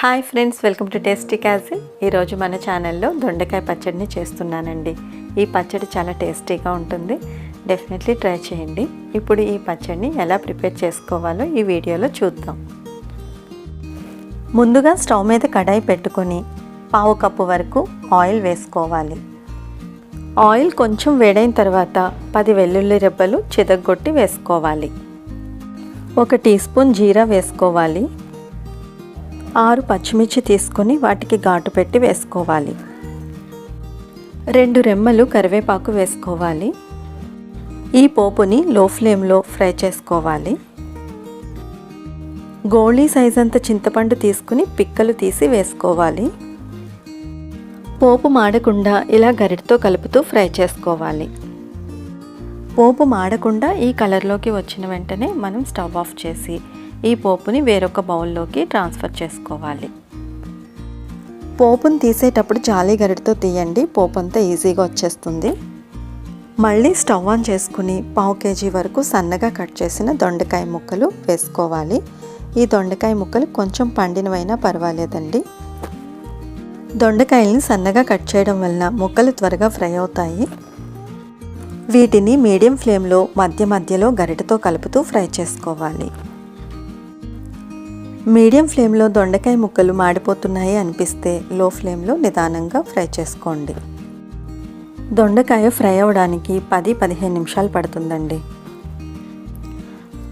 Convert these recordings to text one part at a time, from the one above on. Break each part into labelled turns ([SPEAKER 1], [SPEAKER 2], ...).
[SPEAKER 1] Hi friends welcome to tasty castle ఈరోజు మన ఛానల్లో దొండకాయ పచ్చడిని చేస్తున్నానండి. ఈ పచ్చడి చాలా టేస్టీగా ఉంటుంది. డెఫినెట్లీ ట్రై చేయండి. ఇప్పుడు ఈ పచ్చడిని ఎలా ప్రిపేర్ చేసుకోవాలో ఈ వీడియోలో చూద్దాం. ముందుగా స్టవ్ మీద కడాయి పెట్టుకొని పావు కప్పు వరకు ఆయిల్ వేసుకోవాలి. ఆయిల్ కొంచెం వేడైన తర్వాత పది వెల్లుల్లి రెబ్బలు చితగ్గొట్టి వేసుకోవాలి. ఒక టీ స్పూన్ జీరా వేసుకోవాలి. ఆరు పచ్చిమిర్చి తీసుకొని వాటికి ఘాటు పెట్టి వేసుకోవాలి. రెండు రెమ్మలు కరివేపాకు వేసుకోవాలి. ఈ పోపుని లో ఫ్లేమ్లో ఫ్రై చేసుకోవాలి. గోళీ సైజ్ అంత చింతపండు తీసుకుని పిక్కలు తీసి వేసుకోవాలి. పోపు మాడకుండా ఇలా గరిటతో కలుపుతూ ఫ్రై చేసుకోవాలి. పోపు మాడకుండా ఈ కలర్లోకి వచ్చిన వెంటనే మనం స్టవ్ ఆఫ్ చేసి ఈ పోపుని వేరొక బౌల్లోకి ట్రాన్స్ఫర్ చేసుకోవాలి. పోపుని తీసేటప్పుడు జాలి గరిటతో తీయండి. పోపు అంతా ఈజీగా వచ్చేస్తుంది. మళ్ళీ స్టవ్ ఆన్ చేసుకుని పావు కేజీ వరకు సన్నగా కట్ చేసిన దొండకాయ ముక్కలు వేసుకోవాలి. ఈ దొండకాయ ముక్కలు కొంచెం పండినవైనా పర్వాలేదండి. దొండకాయల్ని సన్నగా కట్ చేయడం వలన ముక్కలు త్వరగా ఫ్రై అవుతాయి. వీటిని మీడియం ఫ్లేమ్లో మధ్య మధ్యలో గరిటతో కలుపుతూ ఫ్రై చేసుకోవాలి. మీడియం ఫ్లేమ్లో దొండకాయ ముక్కలు మాడిపోతున్నాయి అనిపిస్తే లో ఫ్లేమ్లో నిదానంగా ఫ్రై చేసుకోండి. దొండకాయ ఫ్రై అవ్వడానికి పది పదిహేను నిమిషాలు పడుతుందండి.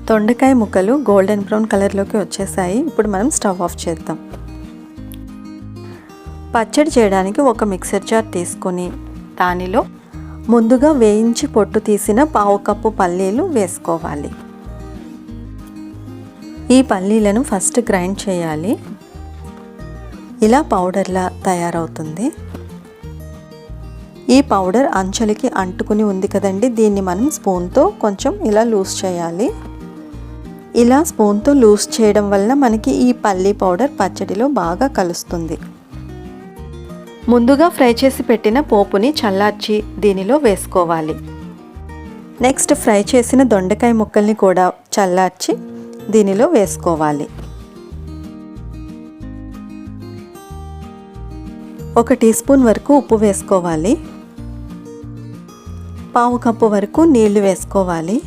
[SPEAKER 1] దొండకాయ ముక్కలు గోల్డెన్ బ్రౌన్ కలర్లోకి వచ్చేసాయి. ఇప్పుడు మనం స్టవ్ ఆఫ్ చేద్దాం. పచ్చడి చేయడానికి ఒక మిక్సర్ జార్ తీసుకొని దానిలో ముందుగా వేయించి పొట్టు తీసిన పావు కప్పు పల్లీలు వేసుకోవాలి. ఈ పల్లీలను ఫస్ట్ గ్రైండ్ చేయాలి. ఇలా పౌడర్లా తయారవుతుంది. ఈ పౌడర్ అంచులకి అంటుకుని ఉంది కదండి దీన్ని మనం స్పూన్తో కొంచెం ఇలా లూజ్ చేయాలి. ఇలా స్పూన్తో లూజ్ చేయడం వలన మనకి ఈ పల్లీ పౌడర్ పచ్చడిలో బాగా కలుస్తుంది. ముందుగా ఫ్రై చేసి పెట్టిన పోపుని చల్లార్చి దీనిలో వేసుకోవాలి. నెక్స్ట్ ఫ్రై చేసిన దొండకాయ ముక్కల్ని కూడా చల్లార్చి దీనిలో వేసుకోవాలి. ఒక టీ స్పూన్ వరకు ఉప్పు వేసుకోవాలి. పావు కప్పు వరకు నీళ్ళు వేసుకోవాలి.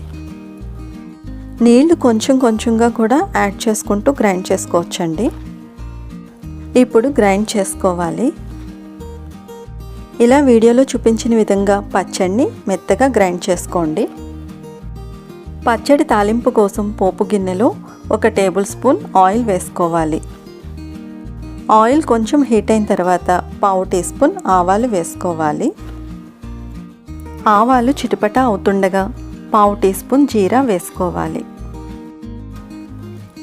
[SPEAKER 1] నీళ్ళు కొంచెం కొంచెంగా కూడా యాడ్ చేసుకుంటూ గ్రైండ్ చేసుకోవచ్చండి. ఇప్పుడు గ్రైండ్ చేసుకోవాలి. ఇలా వీడియోలో చూపించిన విధంగా పచ్చడిని మెత్తగా గ్రైండ్ చేసుకోండి. పచ్చడి తాలింపు కోసం పోపు గిన్నెలో ఒక టేబుల్ స్పూన్ ఆయిల్ వేసుకోవాలి. ఆయిల్ కొంచెం హీట్ అయిన తర్వాత పావు టీ స్పూన్ ఆవాలు వేసుకోవాలి. ఆవాలు చిటుపట అవుతుండగా పావు టీ స్పూన్ జీరా వేసుకోవాలి.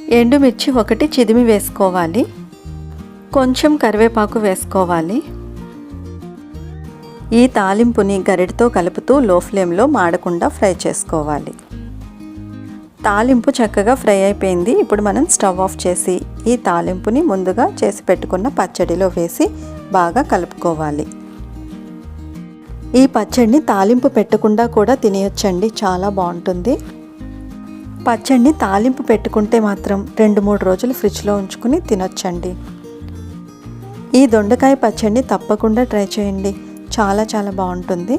[SPEAKER 1] ఎండుమిర్చి ఒకటి చిదిమి వేసుకోవాలి. కొంచెం కరివేపాకు వేసుకోవాలి. ఈ తాలింపుని గరిటతో కలుపుతూ లో ఫ్లేమ్లో మాడకుండా ఫ్రై చేసుకోవాలి. తాలింపు చక్కగా ఫ్రై అయిపోయింది. ఇప్పుడు మనం స్టవ్ ఆఫ్ చేసి ఈ తాలింపుని ముందుగా చేసి పెట్టుకున్న పచ్చడిలో వేసి బాగా కలుపుకోవాలి. ఈ పచ్చడిని తాలింపు పెట్టకుండా కూడా తినేయొచ్చండి. చాలా బాగుంటుంది. పచ్చడిని తాలింపు పెట్టుకుంటే మాత్రం రెండు మూడు రోజులు ఫ్రిడ్జ్లో ఉంచుకుని తినొచ్చండి. ఈ దొండకాయ పచ్చడిని తప్పకుండా ట్రై చేయండి. చాలా చాలా బాగుంటుంది.